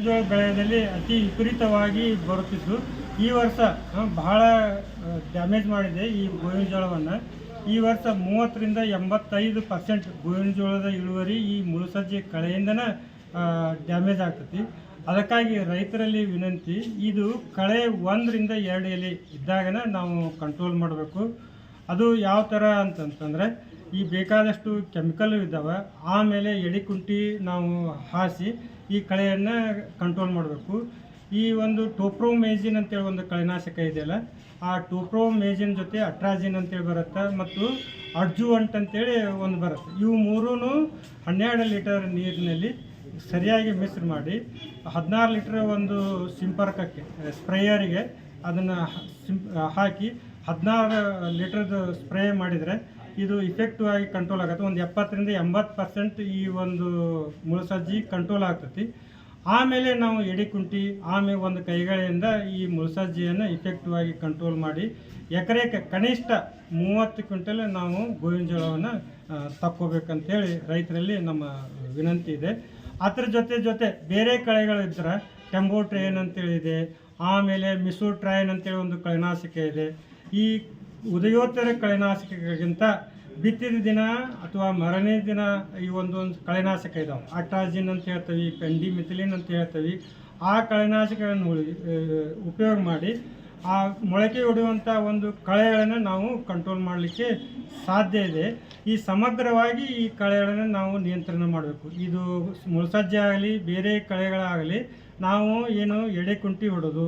ಜೋಳ ಬೆಳೆಯಲ್ಲಿ ಅತಿ ವಿಪರೀತವಾಗಿ ಬರುತ್ತಿತ್ತು ಈ ವರ್ಷ ಬಹಳ ಡ್ಯಾಮೇಜ್ ಮಾಡಿದೆ ಈ ಗೋವಿನ ಜೋಳವನ್ನು. ಈ ವರ್ಷ ಮೂವತ್ತರಿಂದ ಎಂಬತ್ತೈದು ಪರ್ಸೆಂಟ್ ಗೋವಿನ ಜೋಳದ ಇಳುವರಿ ಈ ಮುಳುಸಜ್ಜೆ ಕಳೆಯಿಂದನೇ ಡ್ಯಾಮೇಜ್ ಆಗ್ತತಿ. ಅದಕ್ಕಾಗಿ ರೈತರಲ್ಲಿ ವಿನಂತಿ, ಇದು ಕಳೆ ಒಂದರಿಂದ ಎರಡು ಎಲೆ ಇದ್ದಾಗನ ನಾವು ಕಂಟ್ರೋಲ್ ಮಾಡಬೇಕು. ಅದು ಯಾವ ಥರ ಅಂತಂತಂದರೆ, ಈ ಬೇಕಾದಷ್ಟು ಕೆಮಿಕಲ್ ಇದ್ದಾವೆ, ಆಮೇಲೆ ಎಡಿಕುಂಟಿ ನಾವು ಹಾಸಿ ಈ ಕಳೆಯನ್ನು ಕಂಟ್ರೋಲ್ ಮಾಡಬೇಕು. ಈ ಒಂದು ಟೋಪ್ರೋಮೇಜಿನ್ ಅಂತೇಳಿ ಒಂದು ಕಳೆನಾಶಕ ಇದೆಯಲ್ಲ, ಆ ಟೋಪ್ರೋಮೇಜಿನ್ ಜೊತೆ ಅಟ್ರಾಜಿನ್ ಅಂತೇಳಿ ಬರುತ್ತೆ ಮತ್ತು ಅರ್ಜುವಂಟ್ ಅಂತೇಳಿ ಒಂದು ಬರುತ್ತೆ. ಇವು ಮೂರೂ ಹನ್ನೆರಡು ಲೀಟರ್ ನೀರಿನಲ್ಲಿ ಸರಿಯಾಗಿ ಮಿಕ್ಸ್ ಮಾಡಿ, ಹದಿನಾರು ಲೀಟ್ರ್ ಒಂದು ಸಿಂಪರ್ಕಕ್ಕೆ ಸ್ಪ್ರೇಯರಿಗೆ ಅದನ್ನು ಸಿಂಪ್ ಹಾಕಿ ಹದಿನಾರು ಲೀಟ್ರದ್ದು ಸ್ಪ್ರೇ ಮಾಡಿದರೆ ಇದು ಇಫೆಕ್ಟಿವ್ ಆಗಿ ಕಂಟ್ರೋಲ್ ಆಗತ್ತೆ. ಒಂದು ಎಪ್ಪತ್ತರಿಂದ ಎಂಬತ್ತು ಪರ್ಸೆಂಟ್ ಈ ಒಂದು ಮುಳುಸಜ್ಜಿ ಕಂಟ್ರೋಲ್ ಆಗ್ತತಿ. ಆಮೇಲೆ ನಾವು ಎಡಿಕುಂಟಿ ಆಮೇಲೆ ಒಂದು ಕೈಗಳಿಂದ ಈ ಮುಳುಸಜ್ಜಿಯನ್ನು ಇಫೆಕ್ಟಿವ್ ಆಗಿ ಕಂಟ್ರೋಲ್ ಮಾಡಿ, ಎಕರೆಗೆ ಕನಿಷ್ಠ ಮೂವತ್ತು ಕ್ವಿಂಟಲ್ ನಾವು ಗೋವಿನ ಜೋಳವನ್ನು ತಕ್ಕೋಬೇಕಂತೇಳಿ ರೈತರಲ್ಲಿ ನಮ್ಮ ವಿನಂತಿ ಇದೆ. ಅದ್ರ ಜೊತೆ ಜೊತೆ ಬೇರೆ ಕಳೆಗಳಿದ್ರೆ ಟೆಂಬೋ ಟ್ರೈನ್ ಅಂತೇಳಿ ಇದೆ, ಆಮೇಲೆ ಮಿಸೋ ಟ್ರೈನ್ ಅಂತೇಳಿ ಒಂದು ಕಳೆನಾಶಕ ಇದೆ. ಈ ಉದಯೋತ್ತರ ಕಳೆನಾಶಕಗಳಿಗಿಂತ ಬಿತ್ತಿದ ದಿನ ಅಥವಾ ಮರನೇ ದಿನ ಈ ಒಂದೊಂದು ಕಳೆನಾಶಕ ಇದಾವೆ. ಅಟ್ರಾಜಿನ್ ಅಂತ ಹೇಳ್ತೀವಿ ಪೆಂಡಿ ಮಿಥಿಲಿನ್ ಅಂತ ಹೇಳ್ತೀವಿ. ಆ ಕಳೆನಾಶಕಗಳನ್ನು ಉಪಯೋಗ ಮಾಡಿ ಆ ಮೊಳಕೆ ಹೊಡೆಯುವಂಥ ಒಂದು ಕಳೆಗಳನ್ನು ನಾವು ಕಂಟ್ರೋಲ್ ಮಾಡಲಿಕ್ಕೆ ಸಾಧ್ಯ ಇದೆ. ಈ ಸಮಗ್ರವಾಗಿ ಈ ಕಳೆಗಳನ್ನು ನಾವು ನಿಯಂತ್ರಣ ಮಾಡಬೇಕು. ಇದು ಮುಳಸಜ್ಜೆ ಆಗಲಿ, ಬೇರೆ ಕಳೆಗಳಾಗಲಿ, ನಾವು ಏನು ಎಡೆ ಕುಂಟಿ ಹೊಡೆದು,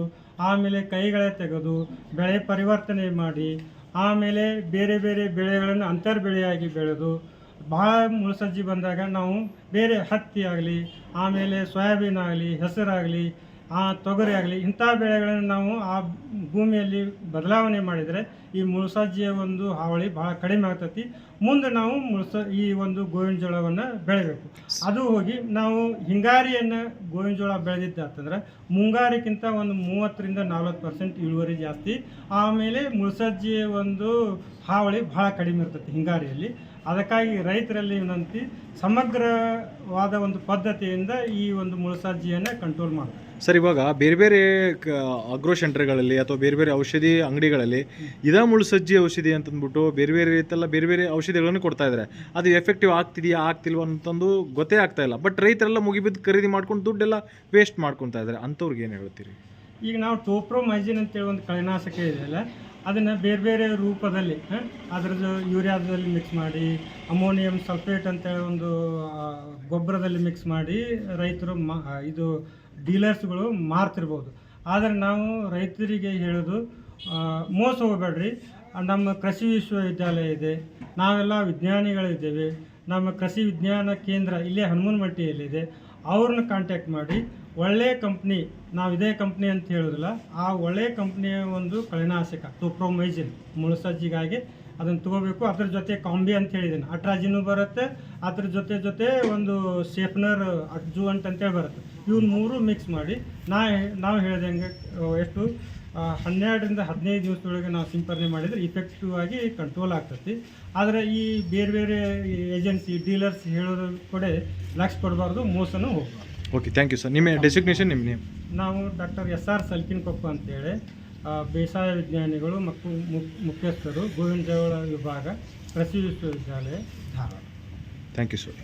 ಆಮೇಲೆ ಕೈಗಳೇ ತೆಗೆದು, ಬೆಳೆ ಪರಿವರ್ತನೆ ಮಾಡಿ ಆಮೇಲೆ ಬೇರೆ ಬೇರೆ ಬೆಳೆಗಳನ್ನು ಅಂತರ್ ಬೆಳೆಯಾಗಿ ಬೆಳೆದು ಭಾಳ ಮುಳ್ಸಜ್ಜಿ ಬಂದಾಗ ನಾವು ಬೇರೆ ಹತ್ತಿ ಆಗಲಿ, ಆಮೇಲೆ ಸೋಯಾಬೀನ್ ಆಗಲಿ, ಹೆಸರಾಗಲಿ ಆ ತೊಗರಿ ಆಗಲಿ, ಇಂಥ ಬೆಳೆಗಳನ್ನು ನಾವು ಆ ಭೂಮಿಯಲ್ಲಿ ಬದಲಾವಣೆ ಮಾಡಿದರೆ ಈ ಮುಳ್ಸಜ್ಜಿಯ ಒಂದು ಹಾವಳಿ ಭಾಳ ಕಡಿಮೆ ಆಗ್ತತಿ. ಮುಂದೆ ನಾವು ಮುಳ್ಸ, ಈ ಒಂದು ಗೋವಿನ ಜೋಳವನ್ನು ಬೆಳೆಯಬೇಕು ಅದು ಹೋಗಿ ನಾವು ಹಿಂಗಾರಿಯನ್ನು ಗೋವಿನ ಜೋಳ ಬೆಳೆದಿದ್ದಾತಂದ್ರೆ ಮುಂಗಾರಿಗಿಂತ ಒಂದು ಮೂವತ್ತರಿಂದ ನಲ್ವತ್ತು ಪರ್ಸೆಂಟ್ ಇಳುವರಿ ಜಾಸ್ತಿ. ಆಮೇಲೆ ಮುಳ್ಸಜ್ಜಿಯ ಒಂದು ಹಾವಳಿ ಭಾಳ ಕಡಿಮೆ ಇರ್ತತಿ ಹಿಂಗಾರಿಯಲ್ಲಿ. ಅದಕ್ಕಾಗಿ ರೈತರಲ್ಲಿ ವಿನಂತಿ ಸಮಗ್ರವಾದ ಒಂದು ಪದ್ಧತಿಯಿಂದ ಈ ಒಂದು ಮುಳಸಾಜಿಯನ್ನು ಕಂಟ್ರೋಲ್ ಮಾಡಿ ಸರ್ ಇವಾಗ ಬೇರೆ ಬೇರೆ ಅಗ್ರೋ ಸೆಂಟರ್ಗಳಲ್ಲಿ ಅಥವಾ ಬೇರೆ ಬೇರೆ ಔಷಧಿ ಅಂಗಡಿಗಳಲ್ಲಿ ಇದ ಮುಳ್ಸಜ್ಜಿ ಔಷಧಿ ಅಂತಂದ್ಬಿಟ್ಟು ಬೇರೆ ಬೇರೆ ರೀತಿಯೆಲ್ಲ ಬೇರೆ ಬೇರೆ ಔಷಧಿಗಳನ್ನು ಕೊಡ್ತಾ ಇದ್ದಾರೆ. ಅದು ಎಫೆಕ್ಟಿವ್ ಆಗ್ತಿದೆಯಾ ಆಗ್ತಿಲ್ವ ಅಂತಂದು ಗೊತ್ತೇ ಆಗ್ತಾ ಇಲ್ಲ. ಬಟ್ ರೈತರೆಲ್ಲ ಮುಗಿಬಿದ್ದು ಖರೀದಿ ಮಾಡ್ಕೊಂಡು ದುಡ್ಡೆಲ್ಲ ವೇಸ್ಟ್ ಮಾಡ್ಕೊತಾ ಇದ್ದಾರೆ. ಅಂಥವ್ರಿಗೆ ಏನು ಹೇಳ್ತೀರಿ? ಈಗ ನಾವು ಟೋಪ್ರೋಮೈಜಿನ್ ಅಂತೇಳಿ ಒಂದು ಕಳೆನಾಶಕ ಇದೆಯಲ್ಲ ಅದನ್ನು ಬೇರೆ ಬೇರೆ ರೂಪದಲ್ಲಿ ಅದರದ್ದು ಯೂರಿಯಾದಲ್ಲಿ ಮಿಕ್ಸ್ ಮಾಡಿ, ಅಮೋನಿಯಂ ಸಲ್ಫೇಟ್ ಅಂತೇಳಿ ಒಂದು ಗೊಬ್ಬರದಲ್ಲಿ ಮಿಕ್ಸ್ ಮಾಡಿ ರೈತರು ಮಾ ಇದು ಡೀಲರ್ಸ್ಗಳು ಮಾರ್ತಿರ್ಬೋದು. ಆದರೆ ನಾವು ರೈತರಿಗೆ ಹೇಳೋದು ಮೋಸ ಹೋಗಬೇಡ್ರಿ. ನಮ್ಮ ಕೃಷಿ ವಿಶ್ವವಿದ್ಯಾಲಯ ಇದೆ, ನಾವೆಲ್ಲ ವಿಜ್ಞಾನಿಗಳಿದ್ದೇವೆ. ನಮ್ಮ ಕೃಷಿ ವಿಜ್ಞಾನ ಕೇಂದ್ರ ಇಲ್ಲೇ ಹನುಮನಮಟ್ಟಿಯಲ್ಲಿದೆ. ಅವ್ರನ್ನ ಕಾಂಟ್ಯಾಕ್ಟ್ ಮಾಡಿ ಒಳ್ಳೆಯ ಕಂಪ್ನಿ ನಾವು ಇದೇ ಕಂಪ್ನಿ ಅಂತ ಹೇಳೋದಿಲ್ಲ, ಆ ಒಳ್ಳೆಯ ಕಂಪ್ನಿಯ ಒಂದು ಕಳೆನಾಶಕ ಟೋಪ್ರೋಮೈಜಿನ್ ಮುಳುಸಜ್ಜಿಗಾಗಿ ಅದನ್ನು ತಗೋಬೇಕು. ಅದ್ರ ಜೊತೆ ಕಾಂಬಿ ಅಂತ ಹೇಳಿದ್ದೀನಿ ಅಟ್ರಾಜಿನು ಬರುತ್ತೆ, ಅದ್ರ ಜೊತೆ ಜೊತೆ ಒಂದು ಶೇಪ್ನರ್ ಅಡ್ಜುವಂಟ್ ಅಂತೇಳಿ ಬರುತ್ತೆ. ಇವ್ನ ಮೂರು ಮಿಕ್ಸ್ ಮಾಡಿ, ನಾ, ನಾವು ಹೇಳ್ದಂಗೆ, ಎಷ್ಟು ಹನ್ನೆರಡರಿಂದ ಹದಿನೈದು ದಿವಸದೊಳಗೆ ನಾವು ಸಿಂಪರಣೆ ಮಾಡಿದರೆ ಇಫೆಕ್ಟಿವ್ ಆಗಿ ಕಂಟ್ರೋಲ್ ಆಗ್ತತಿ. ಆದರೆ ಈ ಬೇರೆ ಬೇರೆ ಏಜೆನ್ಸಿ ಡೀಲರ್ಸ್ ಹೇಳೋದು ಕೂಡ ಲಕ್ಷ ಕೊಡಬಾರ್ದು ಮೋಸನೂ ಹೋಗಬಾರ್ದು. ಓಕೆ ಥ್ಯಾಂಕ್ ಯು ಸರ್ ನಿಮ್ಮ ಡೆಸಿಗ್ನೇಷನ್ ನಿಮ್ಮ ನೇಮ್ ನಾವು ಡಾಕ್ಟರ್ ಎಸ್ ಆರ್ ಸಲ್ಕಿನ್ಕೊಪ್ಪ ಅಂತೇಳಿ ಬೇಸಾಯ ವಿಜ್ಞಾನಿಗಳು ಮತ್ತು ಮುಖ್- ಮುಖ್ಯಸ್ಥರು ಗೋವಿಂದ ವಿಭಾಗ ಕೃಷಿ ವಿಶ್ವವಿದ್ಯಾಲಯ ಧಾರವಾಡ. Thank you sir